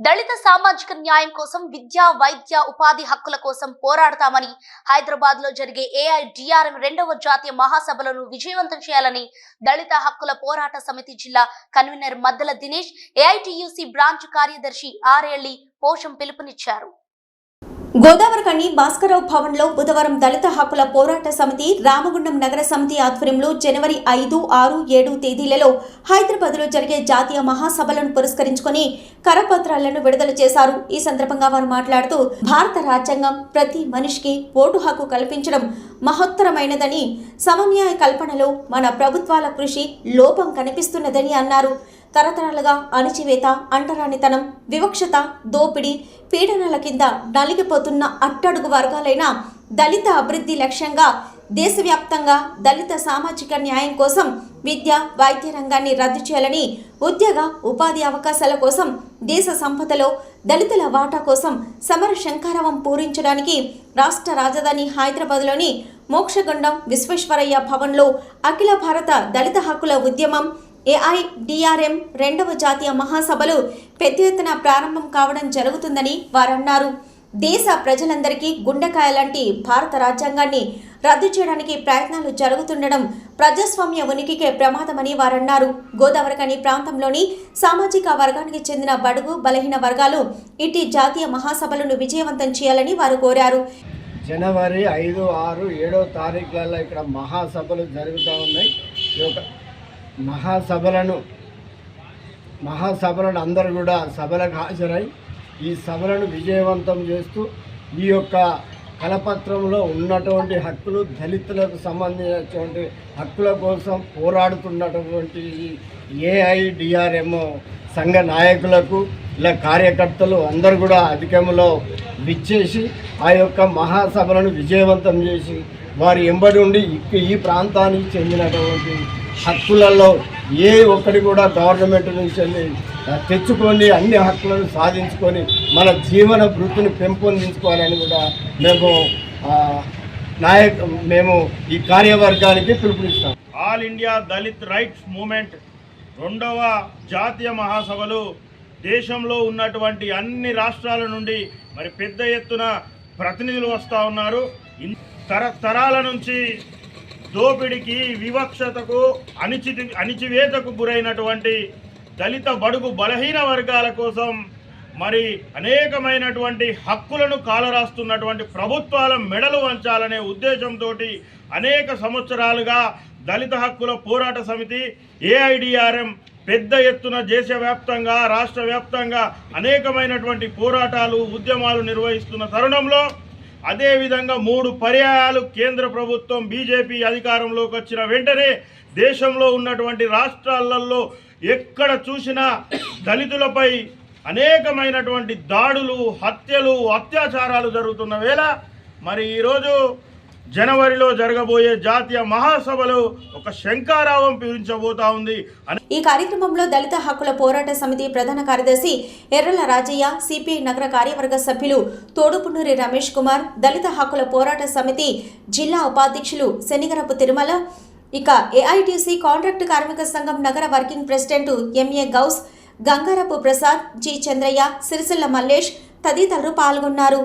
దళిత సామాజిక న్యాయం కోసం విద్య వైద్య ఉపాధి హక్కుల కోసం పోరాడతామని హైదరాబాద్లో జరిగే ఏఐడిఆర్ఎం రెండవ జాతీయ మహాసభలను విజయవంతం చేయాలని దళిత హక్కుల పోరాట సమితి జిల్లా convener Maddala Dinesh AITUC branch కార్యదర్శి ఆర్ఎల్ఈ పోషం పిలుపునిచ్చారు. గోదావరికని భాస్కరరావు భవన్లో బుధవారం దళిత హక్కుల పోరాట సమితి రామగుండం నగర సమితి ఆధ్వర్యంలో జనవరి ఐదు ఆరు ఏడు తేదీలలో హైదరాబాద్లో జరిగే జాతీయ మహాసభలను పురస్కరించుకొని కరపత్రాలను విడుదల చేశారు. ఈ సందర్భంగా వారు మాట్లాడుతూ భారత రాజ్యాంగం ప్రతి మనిషికి ఓటు హక్కు కల్పించడం మహత్తరమైనదని సమన్యాయ కల్పనలో మన ప్రభుత్వాల కృషి లోపం కనిపిస్తున్నదని అన్నారు. తరతరాలుగా అణిచివేత అంటరానితనం వివక్షత దోపిడీ పీడనల కింద నలిగిపోతున్న అట్టడుగు వర్గాలైన దళిత అభివృద్ధి లక్ష్యంగా దేశవ్యాప్తంగా దళిత సామాజిక న్యాయం కోసం విద్య వైద్య రంగాన్ని రద్దు చేయాలని ఉద్యోగ ఉపాధి అవకాశాల కోసం దేశ సంపదలో దళితుల వాటా కోసం సమర శంకారవం పూరించడానికి రాష్ట్ర రాజధాని హైదరాబాద్లోని మోక్షగుండం విశ్వేశ్వరయ్య భవన్లో అఖిల భారత దళిత హక్కుల ఉద్యమం ఏఐడిఆర్ఎం రెండవ జాతీయ మహాసభలు పెద్ద ఎత్తున ప్రారంభం కావడం జరుగుతుందని వారన్నారు. దేశ ప్రజలందరికీ గుండెకాయ లాంటి భారత రాజ్యాంగాన్ని రద్దు చేయడానికి ప్రయత్నాలు జరుగుతుండడం ప్రజాస్వామ్య ఉనికికే ప్రమాదమని వారన్నారు. గోదావరికని ప్రాంతంలోని సామాజిక వర్గానికి చెందిన బడుగు బలహీన వర్గాలు ఇటీ జాతీయ మహాసభలను విజయవంతం చేయాలని వారు కోరారు. జనవరి ఐదు ఆరు ఏడో తారీఖులలో ఇక్కడ మహాసభలు జరుగుతూ ఉన్నాయి. మహాసభలను మహాసభలను అందరూ కూడా సభలకు హాజరై ఈ సభలను విజయవంతం చేస్తూ ఈ యొక్క కలపత్రంలో ఉన్నటువంటి హక్కులు దళితులకు సంబంధించినటువంటి హక్కుల కోసం పోరాడుతున్నటువంటి ఏఐడిఆర్ఎం సంఘ నాయకులకు ఇలా కార్యకర్తలు అందరు కూడా అధికంలో విచ్చేసి ఆ యొక్క మహాసభలను విజయవంతం చేసి వారి ఎంబడి ఉండి ఈ ప్రాంతానికి చెందినటువంటి హక్కులలో ఏ ఒక్కటి కూడా గవర్నమెంట్ నుంచి తెచ్చుకొని అన్ని హక్కులను సాధించుకొని మన జీవన వృత్తిని పెంపొందించుకోవాలని కూడా మేము నాయక మేము ఈ కార్యవర్గానికి పిలుపునిస్తాం. All India Dalit rights movement రెండవ జాతీయ మహాసభలు దేశంలో ఉన్నటువంటి అన్ని రాష్ట్రాల నుండి మరి పెద్ద ఎత్తున ప్రతినిధులు వస్తూ ఉన్నారు. తరతరాల నుంచి దోపిడికి వివక్షతకు అణిచి అణిచివేతకు గురైనటువంటి దళిత బడుగు బలహీన వర్గాల కోసం మరి అనేకమైనటువంటి హక్కులను కాలరాస్తున్నటువంటి ప్రభుత్వాల మెడలు వంచాలనే ఉద్దేశంతో అనేక సంవత్సరాలుగా దళిత హక్కుల పోరాట సమితి ఏఐడిఆర్ఎం పెద్ద ఎత్తున దేశవ్యాప్తంగా రాష్ట్ర వ్యాప్తంగా అనేకమైనటువంటి పోరాటాలు ఉద్యమాలు నిర్వహిస్తున్న తరుణంలో అదేవిధంగా మూడు పర్యాయాలు కేంద్ర ప్రభుత్వం బీజేపీ అధికారంలోకి వచ్చిన వెంటనే దేశంలో ఉన్నటువంటి రాష్ట్రాలలో ఎక్కడ చూసినా దళితులపై అనేకమైనటువంటి దాడులు హత్యలు అత్యాచారాలు జరుగుతున్న వేళ మరి ఈరోజు జనవరిలో జరగబోయే జాతీయ మహాసభలో ఒక శంకారావం పీడించబోతా ఉంది. ఈ కార్యక్రమంలో దళిత హక్కుల పోరాట సమితి ప్రధాన కార్యదర్శి ఎర్రల రాజయ్య సిపిఐ నగర కార్యవర్గ సభ్యులు తోడుపునూరి రమేష్ కుమార్ దళిత హక్కుల పోరాట సమితి జిల్లా ఉపాధ్యక్షులు శనిగరపు తిరుమల ఇక ఏఐటిసి కాంట్రాక్ట్ కార్మిక సంఘం నగర working president MA Gaus Gangarapu Prasad G Chandraiah Sircilla Mallesh తదితరులు పాల్గొన్నారు.